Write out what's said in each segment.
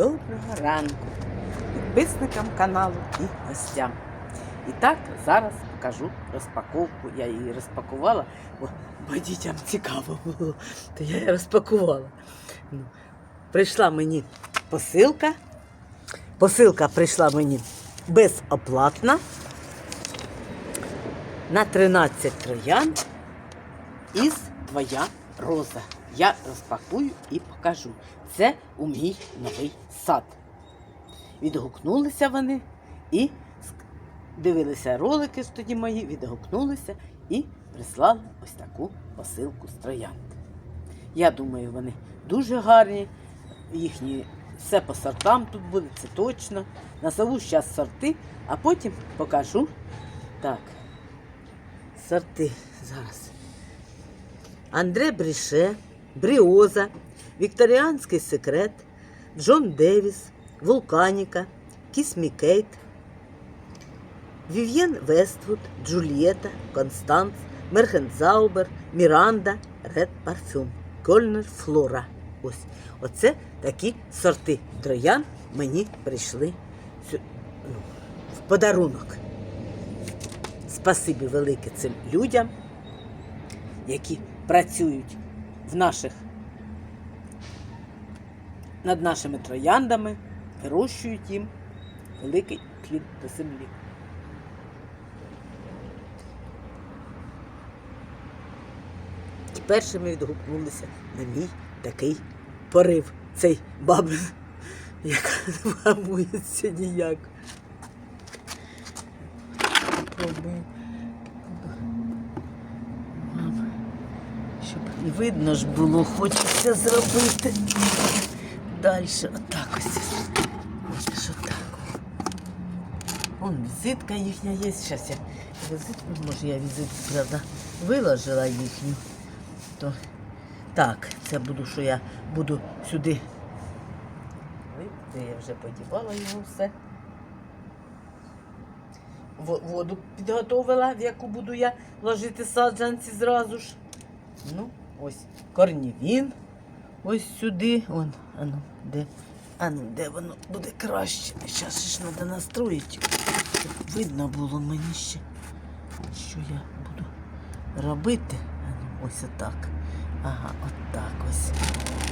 Доброго ранку підписникам каналу і гостям. І так зараз покажу розпаковку. Я її розпакувала, бо, бо дітям цікаво було, то я її розпакувала. Ну, прийшла мені посилка. Посилка прийшла мені безоплатна на 13 троян із твоя роза. Я розпакую і покажу. Це у мій новий сад. Відгукнулися вони і дивилися ролики ж тоді мої, відгукнулися і прислали ось таку посилку з троянд. Я думаю, вони дуже гарні. Їхні все по сортам тут буде, це точно. Назову зараз сорти, а потім покажу. Так. Сорти зараз. Андре Бріше, Бріоза, Вікторіанський секрет, Джон Девіс, Вулканіка, Кісмі Кейт, Вів'єн Вествуд, Джульєта, Констанц, Мерхензаубер, Міранда, Ред Парфюм, Кольнер Флора. Ось. Оце такі сорти троян мені прийшли ну, в подарунок. Спасибі велике цим людям, які працюють в наших над нашими трояндами, вирощують їм великий клін до землі. І першими відгукнулися на мій такий порив, цей бабин, яка не вгамується ніяк. Попробую. Мам, щоб і видно ж було, хочеться зробити. Далі отак ось. Ось отак. Вон візитка їхня є. Зараз я візитку, може я візитку, правда, виложила їхню. То так, це буду, що я буду сюди. Я вже подівала його все. Воду підготовила, в яку буду я ложити саджанці зразу ж. Ну, ось корнівін. Ось сюди. Вон, ану, де. Ану, де воно буде краще. Зараз ж треба настроїти. Щоб видно було мені ще, що я буду робити. Ану, ось отак. Ага, отак ось.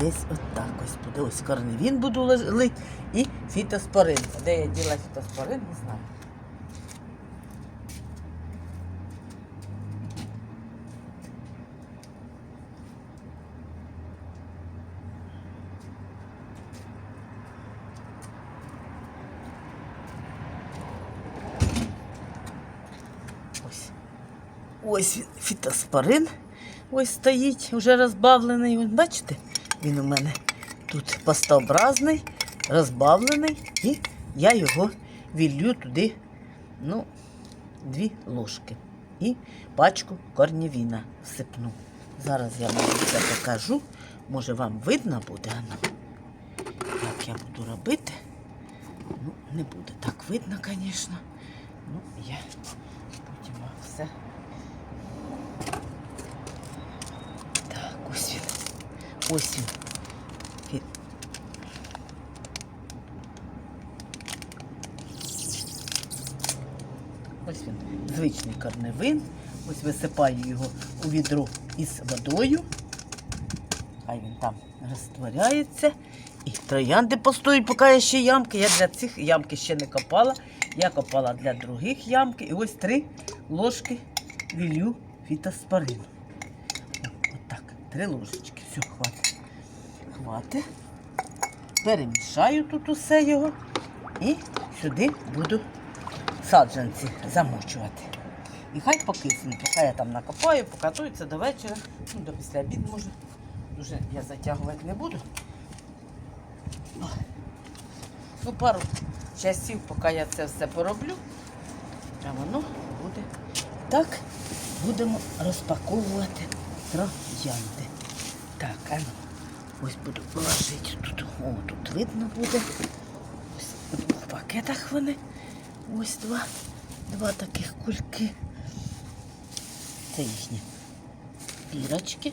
Десь отак ось буде. Ось корневін буду лить і фітоспорин. Де я діла фітоспорин, не знаю. Ось. Ось фітоспорин. Ось стоїть, вже розбавлений. Бачите? Він у мене тут пастообразний, розбавлений, і я його вілью туди, ну, дві ложки. І пачку корнівіна всипну. Зараз я вам це покажу. Може вам видно буде, як я буду робити. Ну, не буде так видно, звісно. Ну, я потім вам все. Так, ось він. Ось Ось він. Звичний корневин. Ось висипаю його у відро із водою. Хай він там розтворяється. І троянди постоють, поки я ще ямки. Я для цих ямки ще не копала. Я копала для других ямки. І ось три ложки вілью фітоспорину. Отак, три ложечки. Все, хватить. Хватить. Перемішаю тут усе його. І сюди буду саджанці замочувати. І хай покиснуть, поки я там накопаю, покатується до вечора, ну, до після обіду може. Дуже я затягувати не буду. Ну, пару часів, поки я це все пороблю, а воно буде. Так, будемо розпаковувати троянди. Так, а ну, ось буду ложити тут. О, тут видно буде. Ось у двох пакетах вони. Ось два, два таких кульки. Це їхні пірочки.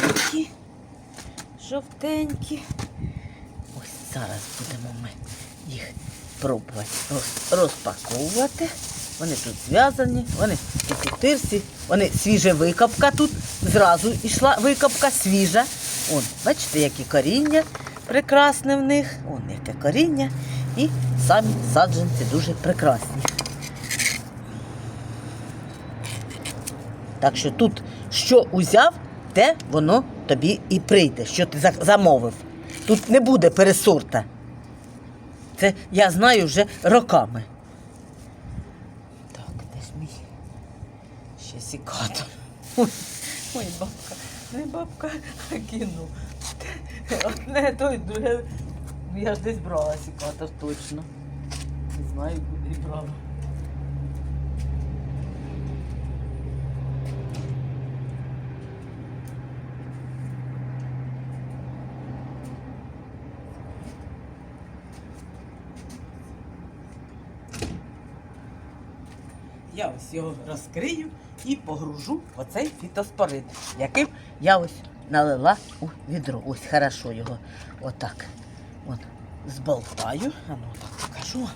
Такі жовтенькі. Ось зараз будемо ми їх пробувати роз- розпаковувати. Вони тут зв'язані, вони у тирсі, вони свіжа викопка тут. Зразу йшла викопка свіжа. От, бачите, які коріння прекрасне в них. Вон яке коріння. І самі саджанці дуже прекрасні. Так що тут що узяв, те воно тобі і прийде, що ти замовив. Тут не буде пересорта. Це я знаю вже роками. Так, де ж мій ще сікатор. Ой, ой, бабка, не бабка, а кіно. Одне то й друге. Я ж десь брала сікатор точно. Не знаю, куди брала. Я ось його розкрию і погружу в оцей фітоспорид, яким я ось налила у відро. Ось хорошо його отак. От, зболтаю. А ну так покажу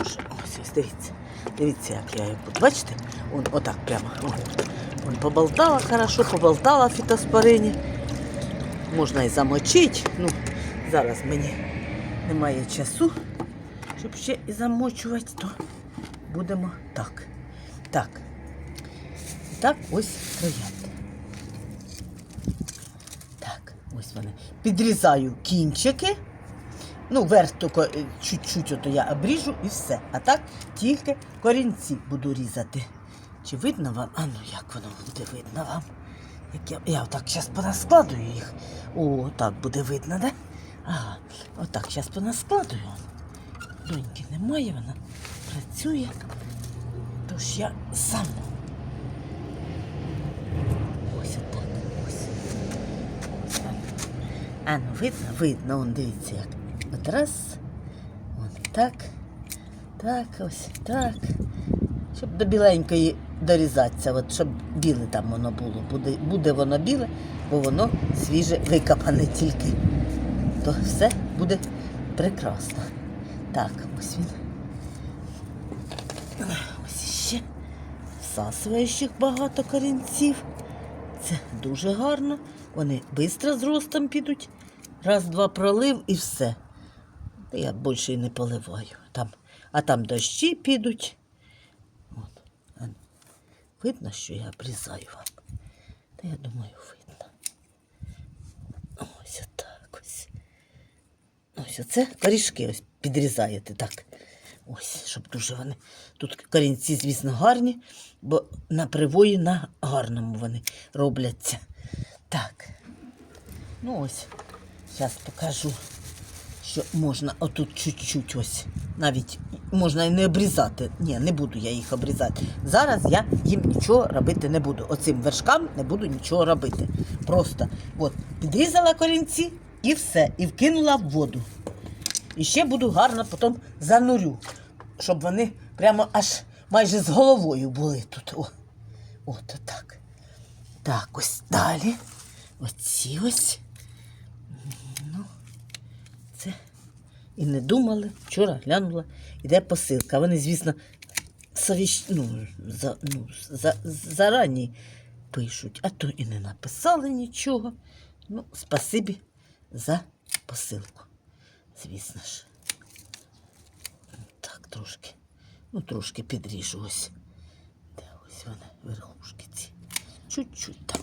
Ось, ось дивіться. Дивіться, як я його буду. Бачите? От, отак прямо. От, поболтала хорошо, поболтала в фітоспорині. Можна і замочити. Ну, зараз мені немає часу, щоб ще і замочувати, то будемо так. Так. Так, ось троянди. Так, ось вони. Підрізаю кінчики. Ну, верх тільки е, чуть-чуть ото я обріжу і все. А так тільки корінці буду різати. Чи видно вам? А ну як воно буде видно вам? Як я, я отак зараз понаскладую їх. О, так буде видно, да? Ага, отак зараз понаскладую. Доньки немає, вона працює. Тож я сам. Ось отак. Ось. Ось так. А ну видно? Видно, он дивіться як. От раз. От так. Так, ось так. Щоб до біленької дорізатися, от щоб біле там воно було. Буде, буде воно біле, бо воно свіже викопане тільки. То все буде прекрасно. Так, ось він. Ось іще всасуючих багато корінців. Це дуже гарно. Вони швидко з ростом підуть. Раз-два пролив і все. Я більше і не поливаю. Там, а там дощі підуть. От. Видно, що я обрізаю вам. Та я думаю, видно. Ось отак ось. Ось оце корішки ось підрізаєте так. Ось, щоб дуже вони. Тут корінці, звісно, гарні, бо на привої на гарному вони робляться. Так. Ну ось, зараз покажу, що можна отут чуть-чуть ось. Навіть можна і не обрізати. Ні, не буду я їх обрізати. Зараз я їм нічого робити не буду. Оцим вершкам не буду нічого робити. Просто от, підрізала корінці і все. І вкинула в воду. І ще буду гарно потім занурю, щоб вони прямо аж майже з головою були тут. О, от так. Так, ось далі. Оці ось. Ну, це. І не думали. Вчора глянула, іде посилка. Вони, звісно, совіщ... ну, за... ну, за... зарані пишуть, а то і не написали нічого. Ну, спасибі за посилку. Звісно ж. Так, трошки. Ну, трошки підріжу ось. Де ось вони, верхушки ці. Чуть-чуть там.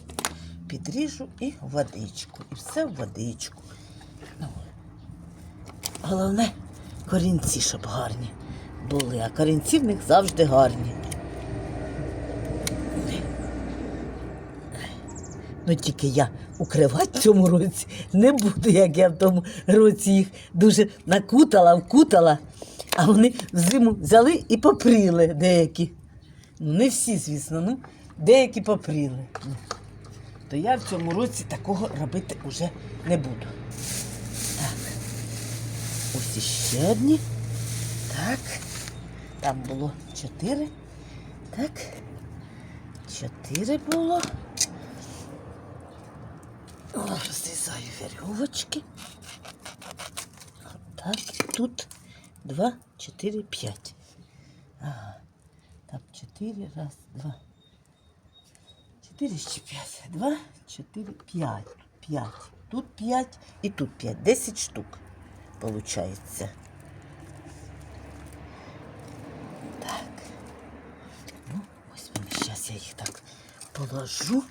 Підріжу і водичку. І все в водичку. Головне, корінці, щоб гарні були. А корінці в них завжди гарні. Ну тільки я укривати в цьому році не буду, як я в тому році їх дуже накутала, вкутала, а вони взиму взяли і попріли деякі. Ну, не всі, звісно, ну, деякі попріли. Ну, То я в цьому році такого робити вже не буду. Ось іще одні. Так. Там було чотири. Так. Чотири було. Розрізаю вірьовочки. Так, тут два, чотири, п'ять. Ага. Так, чотири, раз, два. Чотири ще п'ять. Два, чотири, п'ять. П'ять. Тут п'ять і тут п'ять. Десять штук получається. Так. Ну, ось вони. Я їх так положу.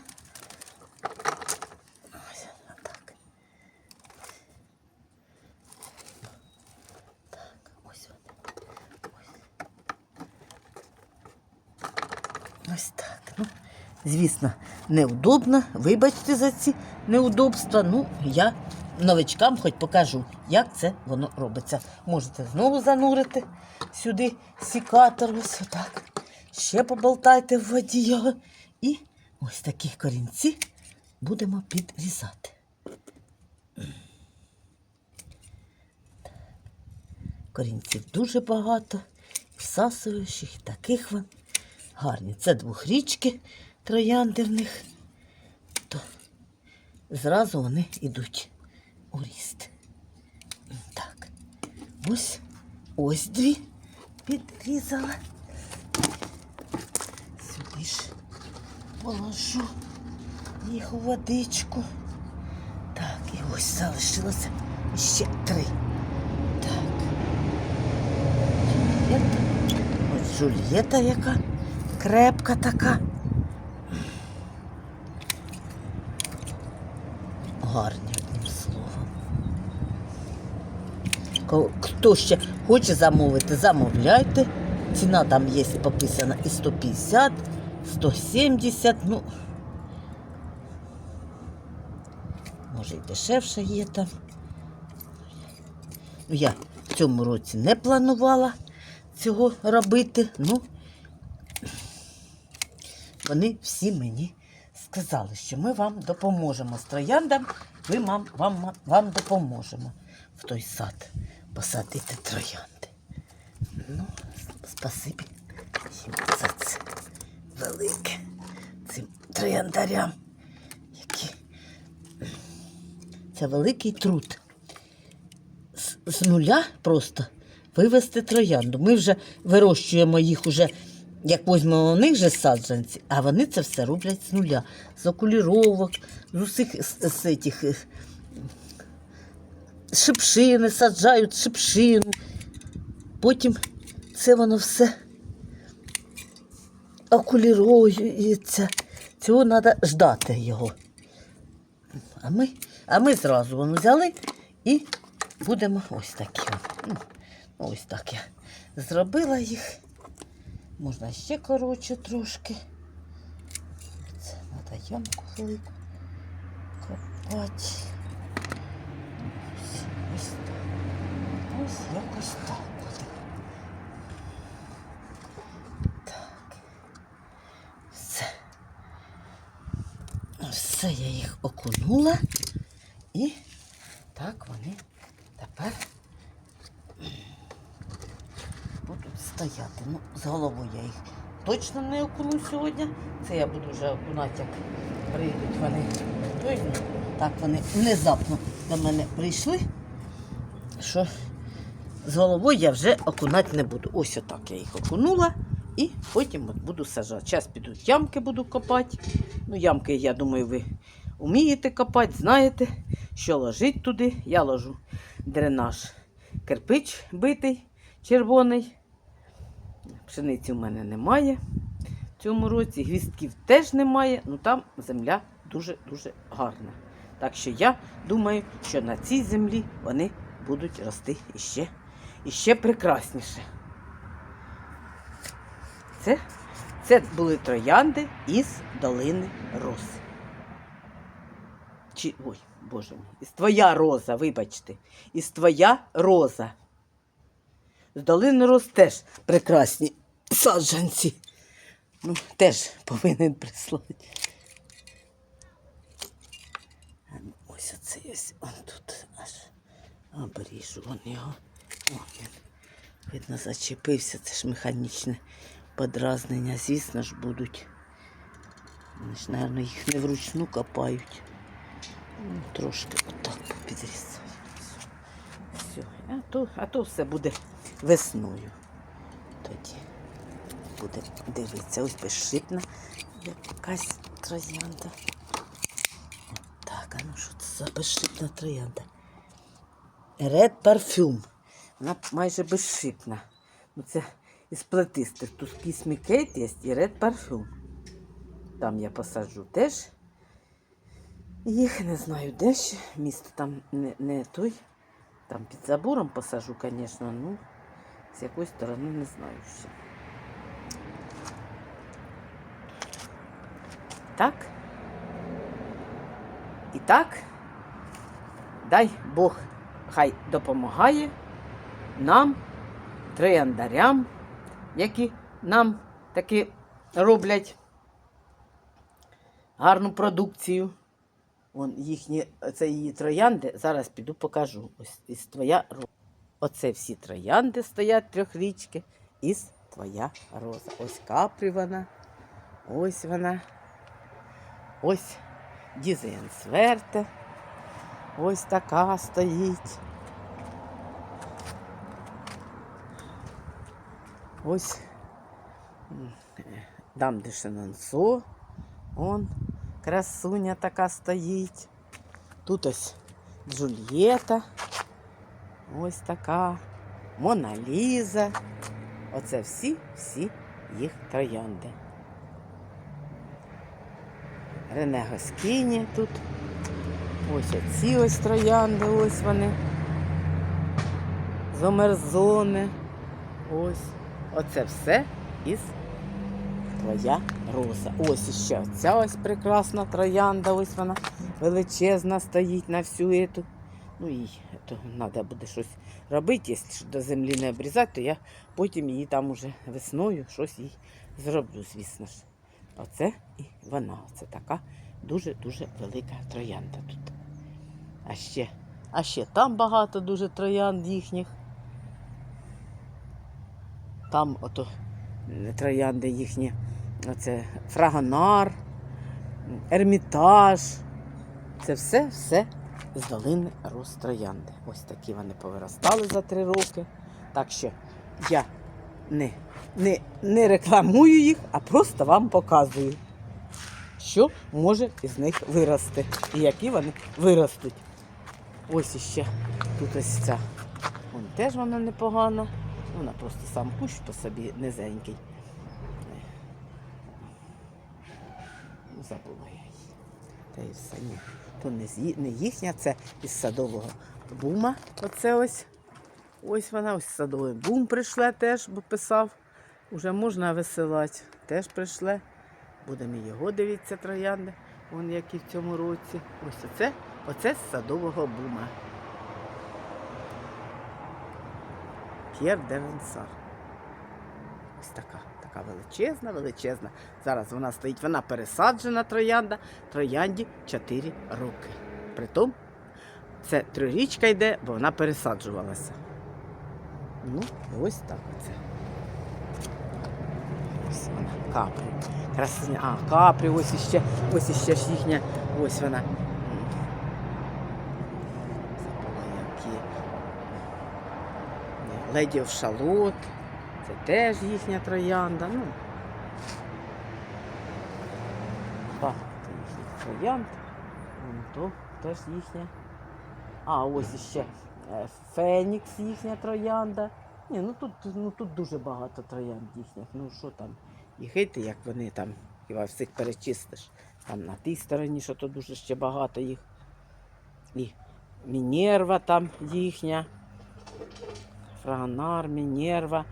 Ось, отак. Так, ось вони. Ось так. Ну, звісно, неудобно. Вибачте за ці неудобства. Ну, я новичкам хоч покажу, як це воно робиться. Можете знову занурити сюди сікатор. Ось отак. Ще поболтайте в воді його. І ось такі корінці будемо підрізати. Корінців дуже багато, всасуючих, таких вон гарні. Це двохрічки троянди в них. То зразу вони йдуть у ріст. Так. Ось ось дві підрізала. Сюди ж положу їх у водичку. Так, і ось залишилося ще три. Так. Джульєта. Ось Джульєта яка крепка така. Гарні, Ко- Хто ще хоче замовити, замовляйте. Ціна там є пописана і 150, 170, ну. Може і дешевше є там. Ну, я в цьому році не планувала цього робити. Ну, вони всі мені сказали, що ми вам допоможемо з трояндам, ми вам, вам, вам допоможемо в той сад посадити троянди. Ну, спасибі їм за це велике цим трояндарям, які це великий труд. З, з нуля просто вивести троянду. Ми вже вирощуємо їх уже, як візьмемо у них же саджанці, а вони це все роблять з нуля. З окуліровок, з усіх з, з цих е, шипшини, саджають шипшину. Потім це воно все окулірується. Цього треба ждати його. А ми, а ми зразу воно взяли і будемо ось такі. Ось так я зробила їх. Можна ще коротше трошки. Це треба ямку велику копати. Ось, ось, так. ось якось так буде. Так. Все. Все, я їх окунула. І так вони тепер будуть стояти. Ну, з головою я їх точно не окуну сьогодні. Це я буду вже окунати, як прийдуть вони. Ну, Так вони внезапно до мене прийшли, що з головою я вже окунати не буду. Ось отак я їх окунула. І потім от буду сажати. Зараз піду ямки буду копати. Ну, ямки, я думаю, ви вмієте копати, знаєте, що ложить туди. Я ложу дренаж кирпич битий, червоний. Пшениці в мене немає в цьому році. Гвістків теж немає, ну там земля дуже-дуже гарна. Так що я думаю, що на цій землі вони будуть рости іще, іще прекрасніше. Це, це були троянди із долини роз. Чи, ой, боже мій, із твоя роза, вибачте, із твоя роза. З долини роз теж прекрасні саджанці. Ну, теж повинен прислати. Ну, Ось оцей ось он тут аж обріжу вон його. О, він. Видно, зачепився, це ж механічне подразнення, звісно ж, будуть. Вони ж, мабуть, їх не вручну копають. Ну, трошки отак підрізаю. Все. все. А то, а то все буде весною. Тоді буде дивитися. Ось безшипна якась троянда. Так, а ну що це за безшипна троянда? Red Parfum. Вона майже безшипна. Ну, це із плетистих. Тут Kate є і Red Parfum. Там я посаджу теж. Їх не знаю, де ще. Місто там не, не той. Там під забором посажу, звісно, ну, з якої сторони не знаю ще. Так. І так, дай Бог хай допомагає нам, трояндарям, які нам таки роблять гарну продукцію. Вон їхні, це її троянди. Зараз піду покажу. Ось із твоя роза. Оце всі троянди стоять трьохрічки. Із твоя роза. Ось капрі вона. Ось вона. Ось Дізен Сверте. Ось така стоїть. Ось дам де Шенансо. Он красуня така стоїть. Тут ось Джульєта. Ось така. Мона Ліза. Оце всі, всі їх троянди. Рене Госкіні тут. Ось оці ось троянди, ось вони. Зомерзони. Ось. Оце все із твоя роза. Ось іще ця ось прекрасна троянда, ось вона величезна стоїть на всю ету. Ну то треба буде щось робити, якщо до землі не обрізати, то я потім її там уже весною щось їй зроблю, звісно ж. Оце і вона. Оце така дуже-дуже велика троянда тут. А ще, а ще там багато дуже троянд їхніх. Там ото троянди їхні, оце фрагонар, ермітаж. Це все, все з долини розтроянди. Ось такі вони повиростали за три роки. Так що я не, не, не рекламую їх, а просто вам показую, що може із них вирости і які вони виростуть. Ось іще тут ось ця. Вон теж вона непогана. Вона просто сам кущ по собі низенький. Забула я її. Та й все. То не, їхня, це із садового бума. Оце ось. Ось вона, ось садовий бум прийшла теж, бо писав. Уже можна висилати. Теж прийшле. Будемо його дивитися, троянди. Вон які в цьому році. Ось оце, оце з садового бума. П'єр де Венсар. Ось така, така величезна, величезна. Зараз вона стоїть, вона пересаджена троянда, троянді 4 роки. Притом це трирічка йде, бо вона пересаджувалася. Ну, ось так оце. Ось вона, капрі. Красиня. А, капрі, ось іще, ось іще ж їхня, ось вона. Леді of Шалот. Це теж їхня троянда. Ну, багато їхніх троянд. Вон то теж їхня. А, ось іще е, Фенікс їхня троянда. Ні, ну тут, ну тут дуже багато троянд їхніх. Ну що там, і хити, як вони там, хіба всіх перечистиш. Там на тій стороні, що то дуже ще багато їх. І Мінерва там їхня. Фрагонар, Мінерва,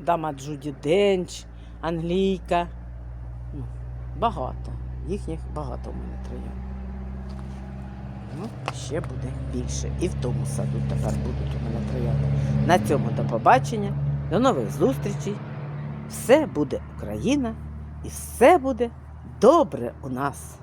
Дама Джуді Денч, Англійка. Ну, багато. Їхніх багато в мене троянд. Ну, ще буде більше. І в тому саду тепер будуть у мене троянди. На цьому до побачення, до нових зустрічей. Все буде Україна і все буде добре у нас.